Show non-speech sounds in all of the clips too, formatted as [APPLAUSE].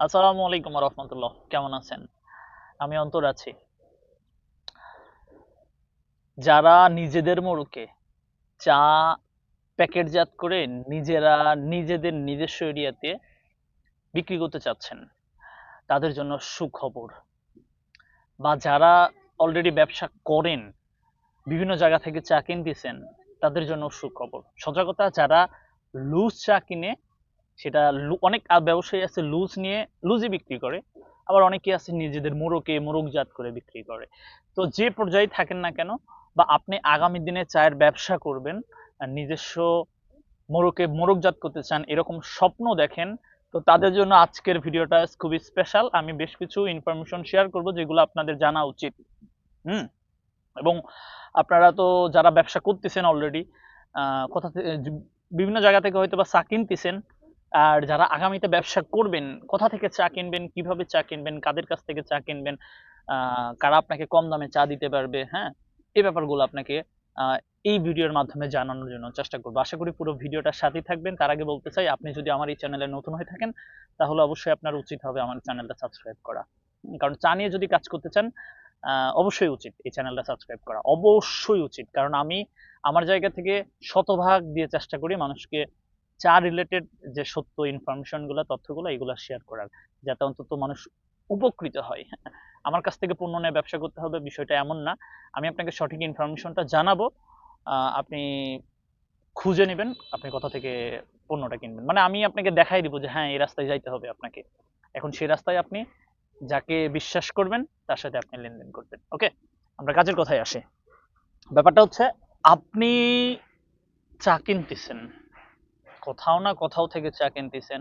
আসসালামু আলাইকুম রহমতুল্লাহ। কেমন আছেন? আমি অন্তর আছি। যারা নিজেদের মোড়কে চা প্যাকেটজাত করে নিজেরা নিজেদের নিজস্ব এরিয়াতে বিক্রি করতে চাচ্ছেন, তাদের জন্য সুখবর। বা যারা অলরেডি ব্যবসা করেন, বিভিন্ন জায়গা থেকে চা কিনতেছেন, তাদের জন্য সুখবর। সজাগতা, যারা লুজ চা কিনে সেটা অনেক ব্যবসায়ী আছে লুজ নিয়ে, লুজই বিক্রি করে। আবার অনেকে আছে নিজেদের মোড়কে মোড়কজাত করে বিক্রি করে। তো যে পর্যায়ে থাকেন না কেন বা আপনি আগামী দিনে চায়ের ব্যবসা করবেন নিজস্ব মোড়কে মোড়কজাত করতে চান, এরকম স্বপ্ন দেখেন, তো তাদের জন্য আজকের ভিডিওটা খুবই স্পেশাল আমি বেশ কিছু ইনফরমেশন শেয়ার করব যেগুলো আপনাদের জানা উচিত। হুম? এবং আপনারা তো যারা ব্যবসা করতেছেন অলরেডি কোথা থেকে, বিভিন্ন জায়গা থেকে হয়তো বা চা কিনতেছেন আর যারা আগামীতে ব্যবসা করবেন, কোথা থেকে চা কিনবেন, কীভাবে চা কিনবেন, কাদের কাছ থেকে চা কিনবেন কারা আপনাকে কম দামে চা দিতে পারবে হ্যাঁ? এই ব্যাপারগুলো আপনাকে এই ভিডিওর মাধ্যমে জানানোর জন্য চেষ্টা করব। আশা করি পুরো ভিডিওটার সাথেই থাকবেন। তার আগে বলতে চাই, আপনি যদি আমার এই চ্যানেলে নতুন হয়ে থাকেন, তাহলে অবশ্যই আপনার উচিত হবে আমার চ্যানেলটা সাবস্ক্রাইব করা। কারণ চা নিয়ে যদি কাজ করতে চান অবশ্যই উচিত এই চ্যানেলটা সাবস্ক্রাইব করা। অবশ্যই উচিত। কারণ আমি আমার জায়গা থেকে শতভাগ দিয়ে চেষ্টা করি মানুষকে চা রিলেটেড যে সত্য ইনফরমেশনগুলো, তথ্যগুলো এগুলো শেয়ার করার, যাতে অন্তত মানুষ উপকৃত হয়। আমার কাছ থেকে পণ্য নিয়ে ব্যবসা করতে হবে বিষয়টা এমন না। আমি আপনাকে সঠিক ইনফরমেশনটা জানাব। আপনি খুঁজে নেবেন, আপনি কোথা থেকে পণ্যটা কিনবেন। মানে আমি আপনাকে দেখাই দিব যে হ্যাঁ এই রাস্তায় যাইতে হবে আপনাকে। এখন সেই রাস্তায় আপনি যাকে বিশ্বাস করবেন, তার সাথে আপনি লেনদেন করবেন। ওকে? আমরা কাজের কথায় আসি। ব্যাপারটা হচ্ছে, আপনি চা কিনতেছেন। কোথাও না কোথাও থেকে চা কিনতেছেন।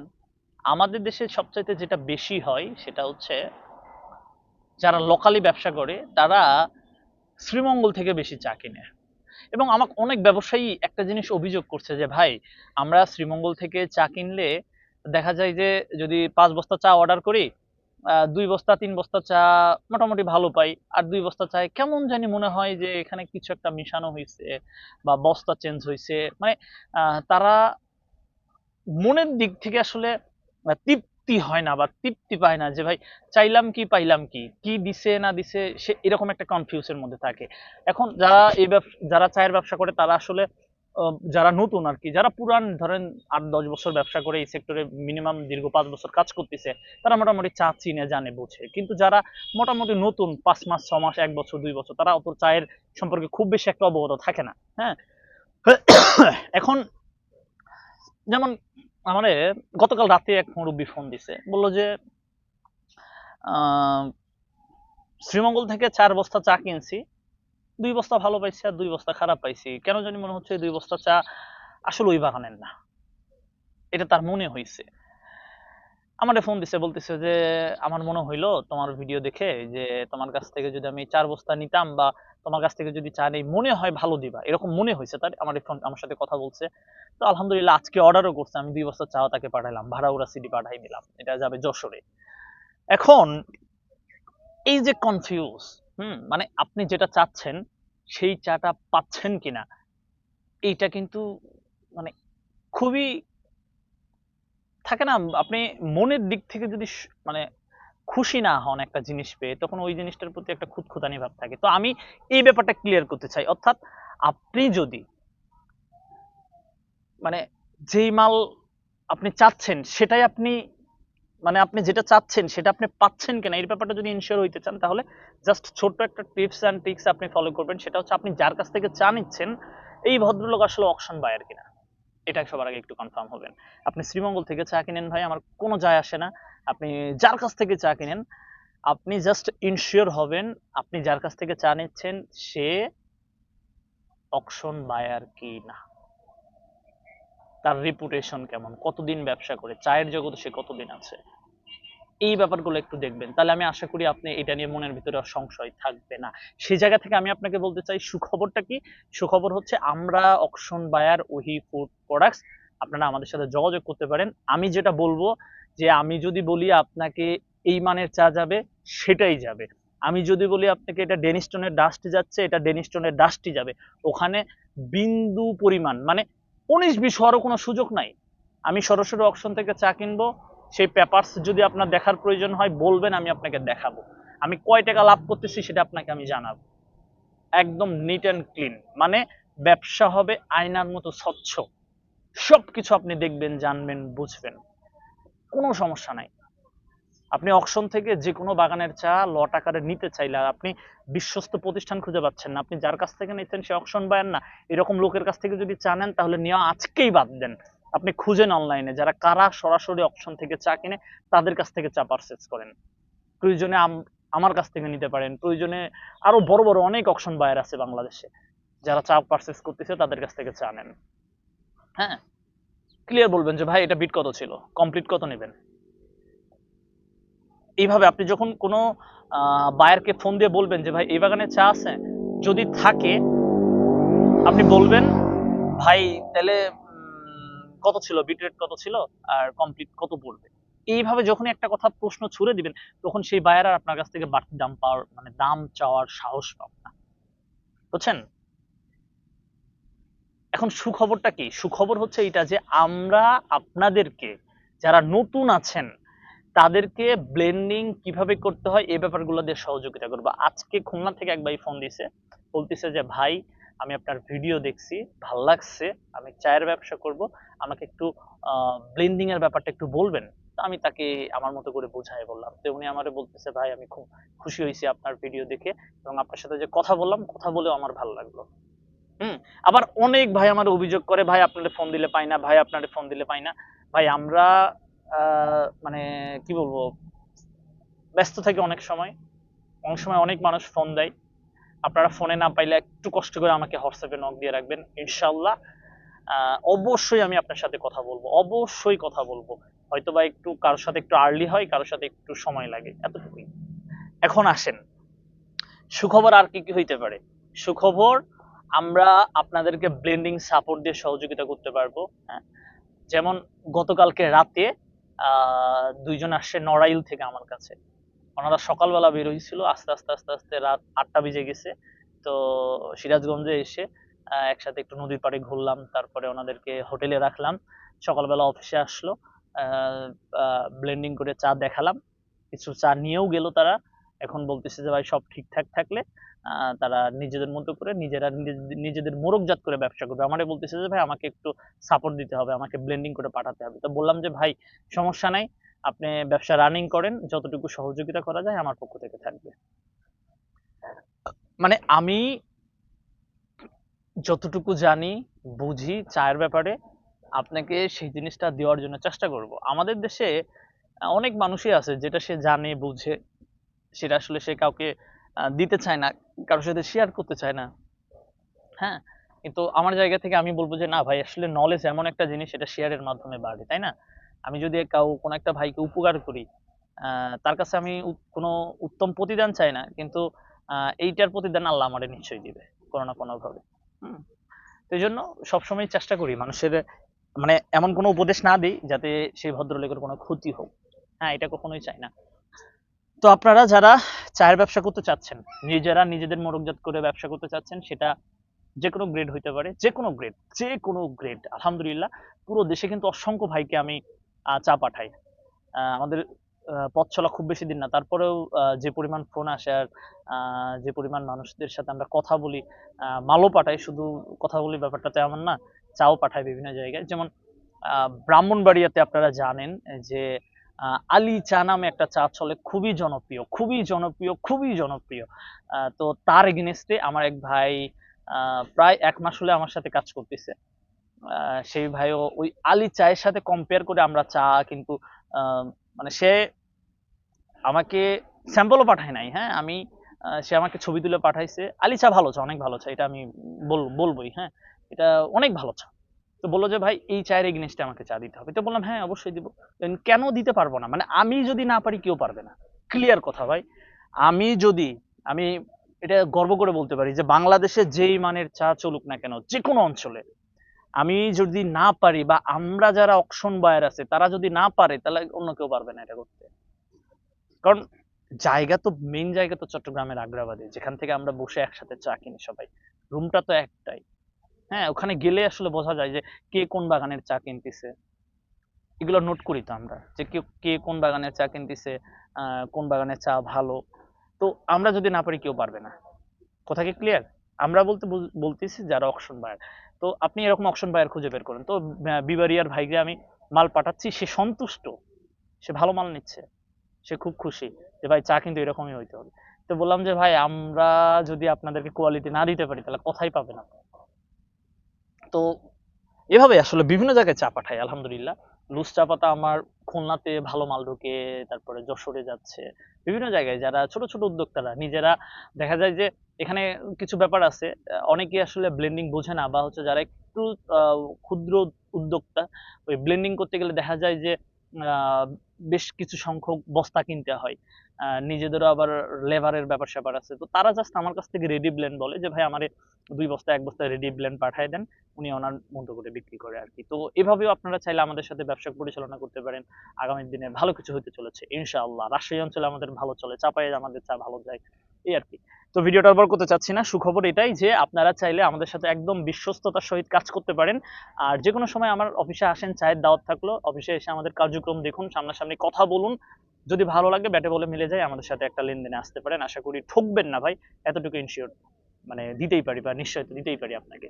আমাদের দেশে সবচাইতে যেটা বেশি হয় সেটা হচ্ছে, যারা লোকালি ব্যবসা করে, তারা শ্রীমঙ্গল থেকে বেশি চা কিনে। এবং আমাকে অনেক ব্যবসায়ী একটা জিনিস অভিযোগ করছে যে, ভাই, আমরা শ্রীমঙ্গল থেকে চা কিনলে দেখা যায় যে, যদি পাঁচ বস্তা চা অর্ডার করি দুই বস্তা, তিন বস্তা চা মোটামুটি ভালো পাই। আর দুই বস্তা চায় কেমন জানি মনে হয় যে, এখানে কিছু একটা মিশানো হয়েছে বা বস্তা চেঞ্জ হয়েছে মানে তারা মনের দিক থেকে আসলে তৃপ্তি হয় না বা তৃপ্তি পায় না যে, ভাই, চাইলাম কি, পাইলাম কি? কি দিছে, না দিছে? সে এরকম একটা কনফিউজের মধ্যে থাকে। এখন যারা এই ব্যবসা, যারা চায়ের ব্যবসা করে, তারা আসলে যারা নতুন আর কি যারা পুরান, ধরেন, আট, দশ বছর ব্যবসা করে এই সেক্টরে মিনিমাম দীর্ঘ পাঁচ বছর কাজ করতেছে, তারা মোটামুটি চা চিনে, জানে, বোঝে। কিন্তু যারা মোটামুটি নতুন, পাঁচ মাস, ছ মাস, এক বছর, দুই বছর, তারা অত চায়ের সম্পর্কে খুব বেশি একটা অবগত থাকে না হ্যাঁ? [COUGHS] এখন, যেমন আমারে গতকাল রাতে এক মুরব্বী ফোন দিছে। বলল যে শ্রীমঙ্গল থেকে চার বস্তা চা কিনছি, দুই বস্তা ভালো পাইছি আর দুই বস্তা খারাপ পাইছি। কেন জানি মনে হচ্ছে দুই বস্তা চা আসলে ওই বাগানের না। এটা তার মনে হইছে। আমারে ফোন দিছে, বলতেছে যে, আমার মনে হইল তোমার ভিডিও দেখে যে, তোমার কাছ থেকে যদি আমি চার বস্তা নিতাম বা তোমার কাছ থেকে যদি চা নেই মনে হয় ভালো দিবা, এরকম মনে হয়েছে, তার আমার ফোন আমার সাথে কথা বলছে। তো আলহামদুলিল্লাহ আজকে অর্ডারও করছে, আমি দুই বস্তা চাও তাকে পাঠাইলাম, ভাড়াউড়া সিডি পাঠাই দিলাম, এটা যাবে যশোরে। এখন এই যে কনফিউজ হুম মানে আপনি যেটা চাচ্ছেন, সেই চাটা পাচ্ছেন কিনা, এইটা কিন্তু মানে খুবই থাকে না, আপনি মনের দিক থেকে যদি মানে খুশি না হন একটা জিনিস পেয়ে, তখন ওই জিনিসটার প্রতি একটা খুঁতখুতানি ভাব থাকে। তো আমি এই ব্যাপারটা ক্লিয়ার করতে চাই। অর্থাৎ আপনি যদি মানে যেই মাল আপনি চাচ্ছেন, সেটাই আপনি মানে আপনি যেটা চাচ্ছেন, সেটা আপনি পাচ্ছেন কিনা, এই ব্যাপারটা যদি ইনশিওর হইতে চান, তাহলে জাস্ট ছোট্ট একটা টিপস অ্যান্ড ট্রিক্স আপনি ফলো করবেন। সেটা হচ্ছে আপনি যার কাছ থেকে চা নিচ্ছেন, এই ভদ্রলোক আসলে অকশন বায়ার কিনা। এটা সবার আগে একটু কনফার্ম হবেন। আপনি শ্রীমঙ্গল থেকে চা কিনেন ভাই, আমার কোনো যায় আসে না। আপনি যার কাছ থেকে চা কিনেন, আপনি জাস্ট ইনশিওর হবেন, আপনি যার কাছ থেকে চা নিচ্ছেন, সে অকশন বায়ার কি না? তার রেপুটেশন কেমন? কতদিন ব্যবসা করে? চায়ের জগতে সে কতদিন আছে? এই ব্যাপারগুলো একটু দেখবেন। তাহলে আমি আশা করি আপনি এটা নিয়ে মনের ভিতরে সংশয় থাকবে না। সেই জায়গা থেকে আমি আপনাকে বলতে চাই, সুখবরটা কি? সুখবর হচ্ছে আমরা অকশন বায়ার ওহি ফুড প্রোডাক্টস আপনারা আমাদের সাথে যোগাযোগ করতে পারেন। আমি যেটা বলব যে আমি যদি বলি আপনাকে এই মানের চা যাবে, সেটাই যাবে। আমি যদি বলি আপনাকে এটা ডেনিস্টনের ডাস্ট যাচ্ছে, এটা ডেনিস্টনের ডাস্টই যাবে। ওখানে বিন্দু পরিমাণ মানে উনিশ বিশ হওয়ারও কোনো সুযোগ নাই। আমি সরাসরি অকশন থেকে চা কিনবো, সেই পেপারস যদি আপনার দেখার প্রয়োজন হয়, বলবেন, আমি আপনাকে দেখাবো। আমি কয় টাকা লাভ করতেছি সেটা আপনাকে আমি জানাব। একদম নিট অ্যান্ড ক্লিন মানে ব্যবসা হবে আয়নার মতো স্বচ্ছ। সবকিছু আপনি দেখবেন, জানবেন, বুঝবেন। কোনো সমস্যা নাই। আপনি অকশন থেকে যে কোনো বাগানের চা লট আকারে নিতে চাইলে আপনি বিশ্বস্ত প্রতিষ্ঠান খুঁজে পাচ্ছেন না, আপনি যার কাছ থেকে নিচ্ছেন সে অকশন বায়ার না, এরকম লোকের কাছ থেকে যদি চা নেন তাহলে নেওয়া আজকেই বাদ দেন। আপনি খুঁজেন অনলাইনে যারা কারা সরাসরি অকশন থেকে চা কিনে তাদের কাছ থেকে চা পারচেজ করেন। প্রয়োজনে আম- আমার কাছ থেকে নিতে পারেন। প্রয়োজনে আরও বড় বড় অনেক অকশন বায়ার আছে বাংলাদেশে, যারা চা পারচেজ করতেছে তাদের কাছ থেকে চা নেন। হ্যাঁ? ক্লিয়ার বলবেন যে, ভাই, এটা বিট কত ছিল? কমপ্লিট কত নেবেন? এইভাবে আপনি যখন কোনো বায়ারকে ফোন দিয়ে বলবেন যে, ভাই, এই বাগানে চা আছে? যদি থাকে, আপনি বলবেন, ভাই, তাহলে কত ছিল? বিট রেট কত ছিল? আর কমপ্লিট কত পড়বে? এইভাবে যখন একটা কথা প্রশ্ন ছুড়ে দিবেন, তখন সেই বায়ার আর আপনার কাছ থেকে বাড়তি দাম পাওয়ার মানে দাম চাওয়ার সাহস পাবে না। বুঝছেন? এখন সুখবরটা কি? সুখবর হচ্ছে এটা যে আমরা আপনাদেরকে, যারা নতুন আছেন, তাদেরকে ব্লেন্ডিং কীভাবে করতে হয়, এই ব্যাপারগুলো দিয়ে সহযোগিতা করব। আজকে খুলনা থেকে এক ভাই ফোন দিছে, বলতেছে যে, ভাই, আমি আপনার ভিডিও দেখছি, ভালো লাগছে, আমি চায়ের ব্যবসা করব, আমাকে একটু ব্লেন্ডিং এর ব্যাপারটা একটু বলবেন? আমি তাকে আমার মতো করে বোঝাই বললাম। তো উনি আমারে বলতেছে, ভাই, আমি খুব খুশি হয়েছি আপনার ভিডিও দেখে এবং আপনার সাথে যে কথা বললাম, কথা বলেও আমার ভালো লাগল। হুম? আবার অনেক ভাই আমার অভিযোগ করে, ভাই আপনাদের ফোন দিলে পাই না, ভাই আপনাদের ফোন দিলে পাই না। ভাই, আমরা মানে কি বলব, ব্যস্ত থাকি অনেক সময়। অনেক সময় অনেক মানুষ ফোন দেয়। আপনারা ফোনে না পাইলে একটু কষ্ট করে আমাকে হোয়াটসঅ্যাপে নক দিয়ে রাখবেন ইনশাল্লাহ অবশ্যই আমি আপনার সাথে কথা বলব, অবশ্যই কথা বলব। হয়তো বা একটু কারোর সাথে একটু আর্লি হয়, কারোর সাথে একটু সময় লাগে, এতটুকুই। এখন আসেন, সুখবর আর কি কি হইতে পারে? সুখবর আমরা আপনাদেরকে ব্লেন্ডিং সাপোর্ট দিয়ে সহযোগিতা করতে পারব হ্যাঁ? যেমন গতকালকে রাতে দুইজন আসছে নড়াইল থেকে আমার কাছে। ওনারা সকালবেলা বের হয়েছিল, আস্তে আস্তে আস্তে আস্তে রাত আটটা বেজে গেছে। তো সিরাজগঞ্জে এসে একসাথে একটু নদীর পাড়ে ঘুরলাম, তারপরে ওনাদেরকে হোটেলে রাখলাম। সকালবেলা অফিসে আসলো ব্লেন্ডিং করে চা দেখালাম। কিছু চা নিয়েও গেল তারা। এখন বলতেছে যে, ভাই, সব ঠিকঠাক থাকলে তারা নিজেদের মতো করে নিজেরা নিজেদের মোরকজাত করে ব্যবসা করবে। আমারে বলতেছে যে, ভাই, আমাকে একটু সাপোর্ট দিতে হবে, আমাকে ব্লেন্ডিং করে পাঠাতে হবে। তো বললাম যে, ভাই, সমস্যা নাই, আপনি ব্যবসা রানিং করেন, যতটুকু সহযোগিতা করা যায় আমার পক্ষ থেকে থাকবে। মানে আমি যতটুকু জানি, বুঝি চায়ের ব্যাপারে, আপনাকে সেই জিনিসটা দেওয়ার জন্য চেষ্টা করব। আমাদের দেশে অনেক মানুষই আছে যেটা সে জানে, বুঝে। সেটা আসলে সে কাউকে দিতে চায় না, কারোর সাথে শেয়ার করতে চায় না। হ্যাঁ? কিন্তু আমার জায়গা থেকে আমি বলব যে, না ভাই, আসলে নলেজ এমন একটা জিনিস, সেটা শেয়ারের মাধ্যমে বাড়ে, তাই না? আমি যদি কাউ, কোনো একটা ভাইকে উপকার করি তার কাছে আমি কোনো উত্তম প্রতিদান চাই না, কিন্তু এইটার প্রতিদান আল্লাহ আমারে নিশ্চয়ই দিবে, কোনো না কোনো ভাবে হুম? তো এই জন্য সবসময় চেষ্টা করি, মানুষের মানে এমন কোনো উপদেশ না দিই, যাতে সেই ভদ্রলোকের কোনো ক্ষতি হোক। হ্যাঁ এটা কখনোই চাই না। তো আপনারা যারা চায়ের ব্যবসা করতে চাচ্ছেন, নিজেরা নিজেদের মোড়কজাত করে ব্যবসা করতে চাচ্ছেন, সেটা যে কোনো গ্রেড হইতে পারে যে কোনো গ্রেড যে কোনো গ্রেড আলহামদুলিল্লাহ, পুরো দেশে কিন্তু অসংখ্য ভাইকে আমি চা পাঠাই। আমাদের পথ চলা খুব বেশি দিন না, তারপরেও যে পরিমাণ ফোন আসে আর যে পরিমাণ মানুষদের সাথে আমরা কথা বলি মালও পাঠাই, শুধু কথা বলি ব্যাপারটা তেমন না, চাও পাঠাই বিভিন্ন জায়গায়। যেমন ব্রাহ্মণবাড়িয়াতে আপনারা জানেন যে আলী চা নামে একটা চা চলে, খুবই জনপ্রিয় খুবই জনপ্রিয় খুবই জনপ্রিয়। তো তার এগেনস্টে আমার এক ভাই প্রায় এক মাস হলে আমার সাথে কাজ করতেছে। সেই ভাইও ওই আলী চায়ের সাথে কম্পেয়ার করে আমরা চা কিন্তু মানে সে আমাকে স্যাম্পলও পাঠায় নাই হ্যাঁ? আমি সে আমাকে ছবি তুলে পাঠাইছে। আলী চা ভালো চা, অনেক ভালো চা, এটা আমি বল- বলবোই হ্যাঁ? এটা অনেক ভালো চা। তো বলল যে, ভাই, এই চায়ের এগেনস্টে আমাকে চা দিতে হবে। তো বললাম হ্যাঁ অবশ্যই দিব। কেন দিতে পারব না? মানে আমি যদি না পারি, কেউ পারবে না। ক্লিয়ার কথা, ভাই। আমি যদি, আমি এটা গর্ব করে বলতে পারি যে, বাংলাদেশে যেই মানের চা চলুক না কেন যে কোনো অঞ্চলে, আমি যদি না পারি বা আমরা যারা অকশন বায়ার আছে, তারা যদি না পারে, তাহলে অন্য কেউ পারবে না এটা করতে। কারণ জায়গা তো মেইন জায়গা তো চট্টগ্রামের আগ্রাবাদে। যেখান থেকে আমরা বসে একসাথে চা কিনি সবাই। রুমটা তো একটাই। হ্যাঁ ওখানে গেলে আসলে বোঝা যায় যে কে কোন বাগানের চা কিনতেছে। এগুলো নোট করি তো আমরা যে কে কোন বাগানের চা কিনতেছে কোন বাগানের চা ভালো। তো আমরা যদি না পারি কেউ পারবে না। কথা কি ক্লিয়ার আমরা বলতে বলতেছি যারা অকশন বায়ার তো আপনি এরকম অকশন বায়ার খুঁজে বের করেন। তো বিবারিয়ার ভাইকে আমি মাল পাঠাচ্ছি, সে সন্তুষ্ট। সে ভালো মাল নিচ্ছে। সে খুব খুশি যে ভাই চা কিন্তু এরকমই হইতে হবে। তো বললাম যে ভাই, আমরা যদি আপনাদেরকে কোয়ালিটি না দিতে পারি, তাহলে কথাই পাবেন আপনি তো এভাবে আসলে বিভিন্ন জায়গায় চা পাঠাই, আলহামদুলিল্লাহ। লুজ চা পাতা আমার খুলনাতে ভালো মাল ঢুকে, তারপরে যশোরে যাচ্ছে। বিভিন্ন জায়গায় যারা ছোট ছোট উদ্যোক্তারা, নিজেরা দেখা যায় যে এখানে কিছু ব্যাপার আছে অনেকে আসলে ব্লেন্ডিং বোঝে না বা হচ্ছে যারা একটু ক্ষুদ্র উদ্যোক্তা, ওই ব্লেন্ডিং করতে গেলে দেখা যায় যে বেশ কিছু সংখ্যক বস্তা কিনতে হয়। নিজেদেরও আবার লেবারের ব্যাপার স্যাপার আছে। তো তারা জাস্ট আমার কাছ থেকে রেডি ব্লেন্ড বলে যে, ভাই, আমারে দুই বস্তা, এক বস্তা রেডি ব্লেন্ড পাঠায় দেন। উনি ওনার মতো করে বিক্রি করে আর কি তো এভাবেও আপনারা চাইলে আমাদের সাথে ব্যবসা পরিচালনা করতে পারেন। আগামী দিনে ভালো কিছু হতে চলেছে, ইনশাআল্লাহ। রাজশাহী অঞ্চলে আমাদের ভালো চলে চাপায়ে আমাদের চা ভালো যায়, এই আর কি তো ভিডিওটা বড় করতে চাচ্ছি না। সুখবর এটাই যে আপনারা চাইলে আমাদের সাথে একদম বিশ্বস্ততার সহিত কাজ করতে পারেন। আর যে কোনো সময় আমার অফিসে আসেন, চায়ের দাওয়াত থাকল, অফিসে এসে আমাদের কার্যক্রম দেখুন, সামনাসামনি কথা বলুন। যদি ভালো লাগে, ব্যাটে বলে মিলে যায়, আমাদের সাথে একটা লেনদেনে আসতে পারেন। আশা করি ঠকবেন না ভাই, এতটুকু ইনশিওর মানে দিতেই পারি বা নিশ্চয় দিতেই পারি আপনাকে।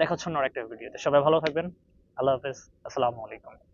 দেখা হচ্ছে অন্য একটা ভিডিওতে। সবাই ভালো থাকবেন। আল্লাহ হাফেজ। আসসালামু আলাইকুম।